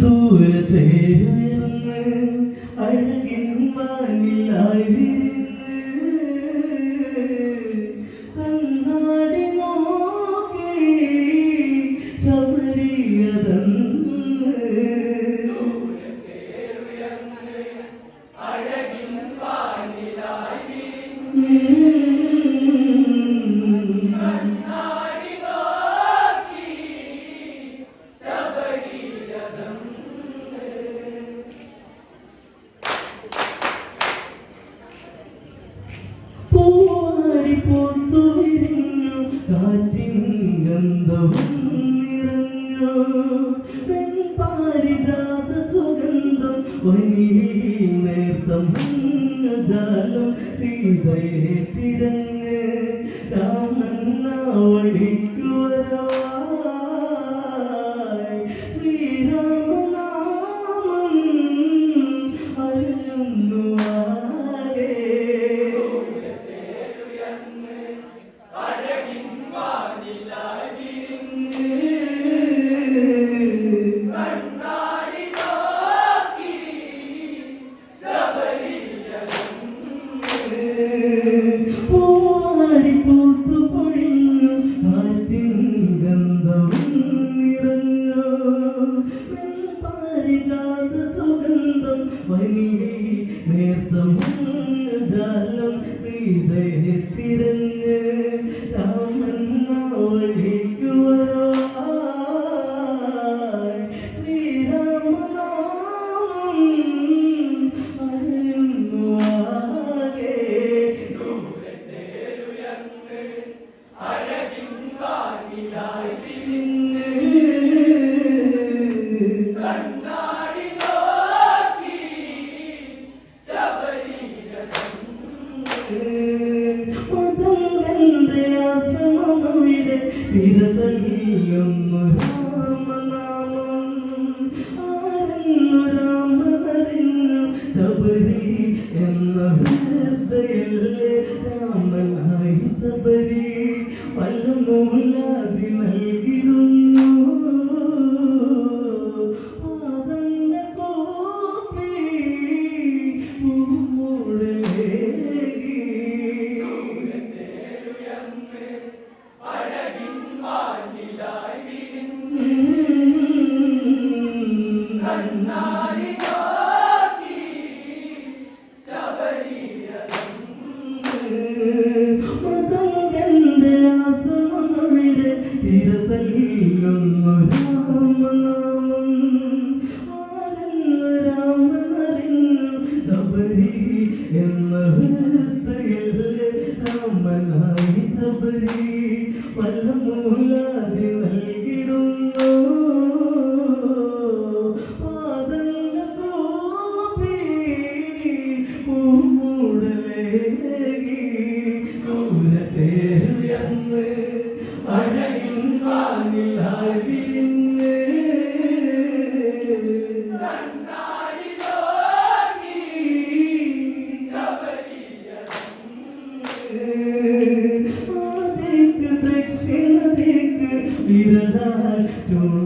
धुए तेरे പാടി പൂത്തു വിരിഞ്ഞു കാറ്റിൻ ഗന്ധവും നിറഞ്ഞു. പാരിജാത സുഗന്ധം വലിയ നേർത്തം ജാലം സീതയെ തിരഞ്ഞു. in the hood. Espírito.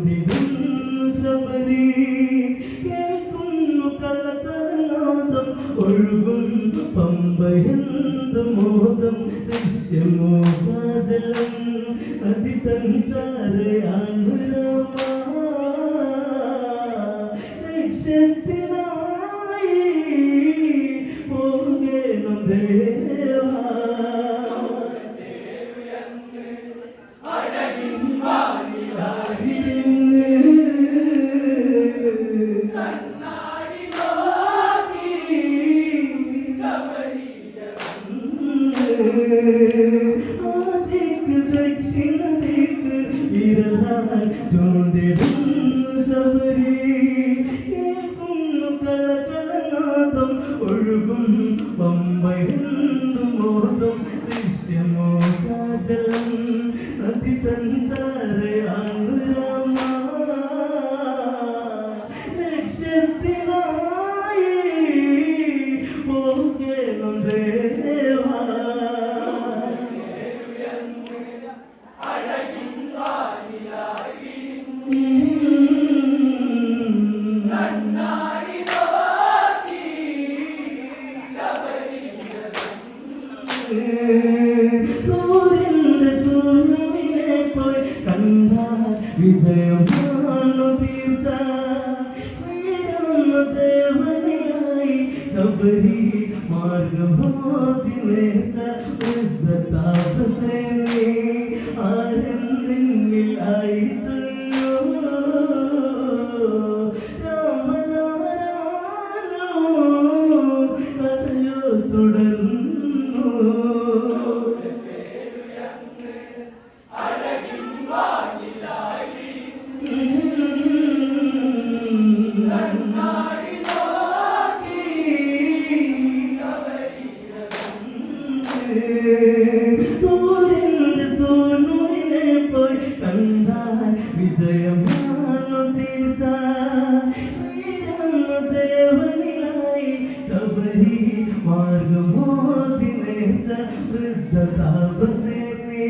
Sabari മാർഗമോദിനേച്ച വൃദ്ധ താപസേനെ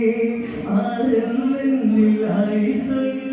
ആരെന്നിലായി ചൊല്ലൂ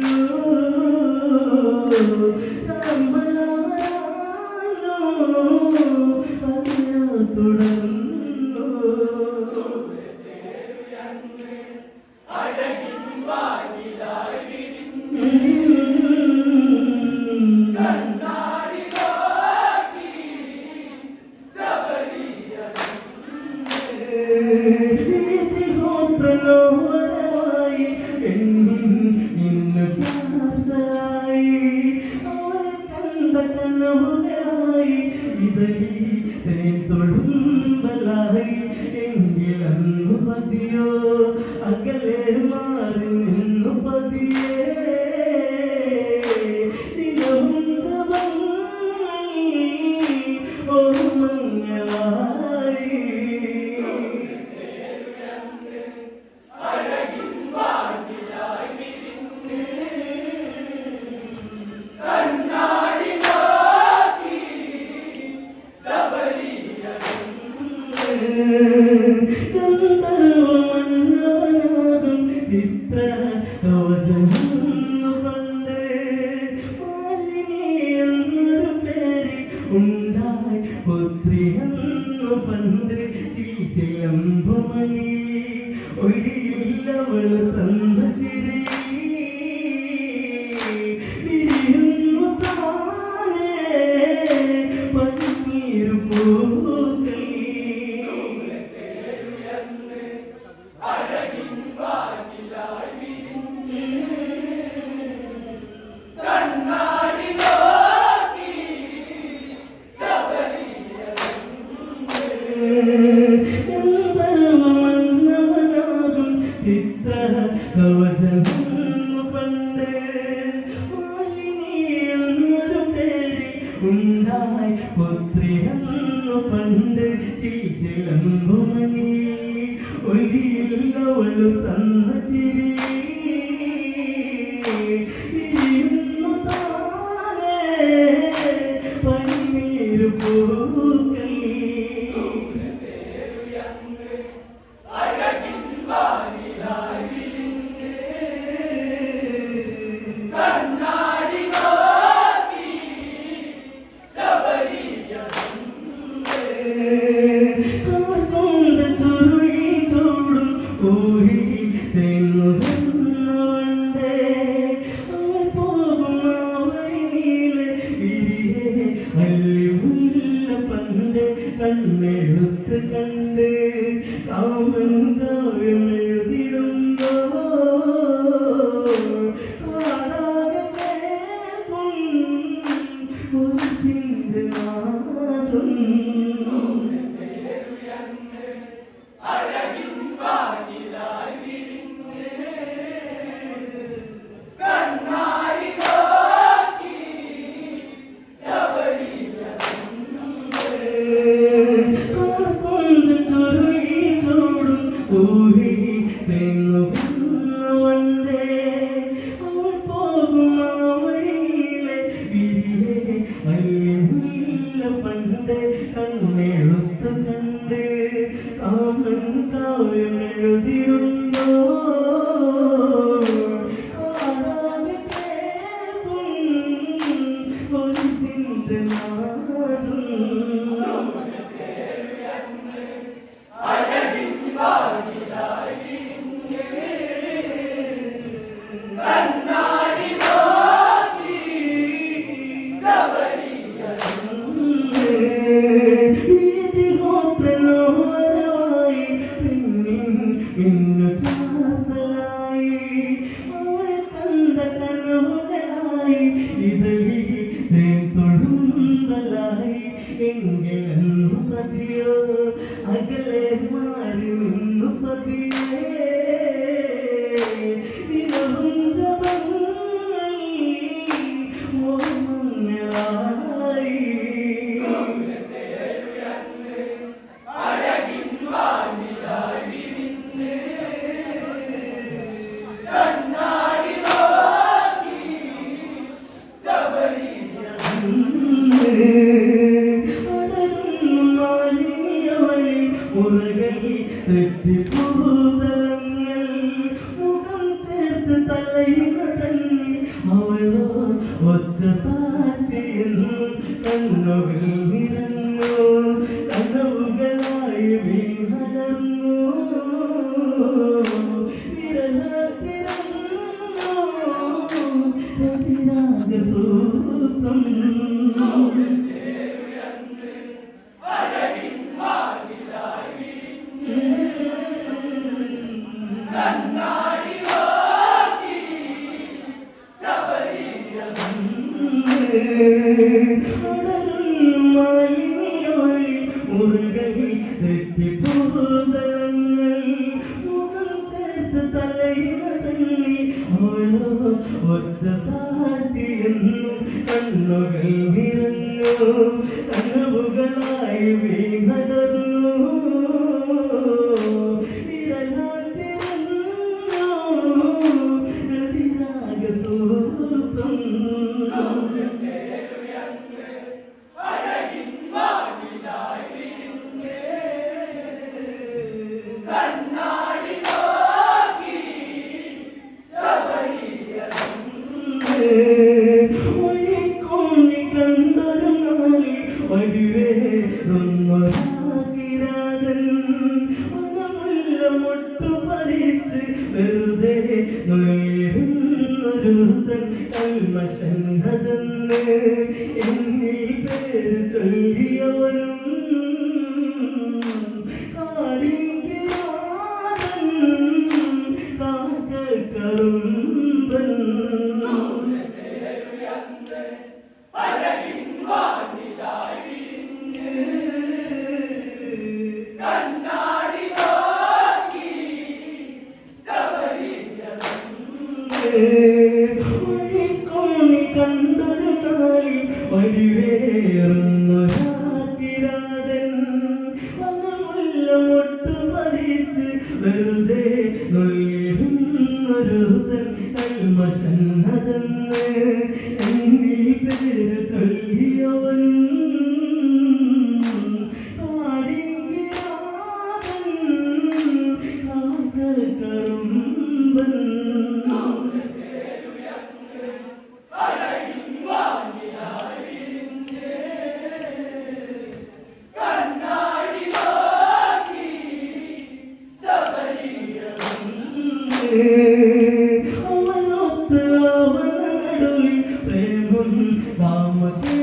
കണ്ട് കാമൻ Good. മഹതെന്ന് എന്നിൽ ലോകമൊട്ടു മരിച്ച് വെറുതെ നൽകുന്നൊരു തൻ കൽമഷന്നതം നാമത്തെ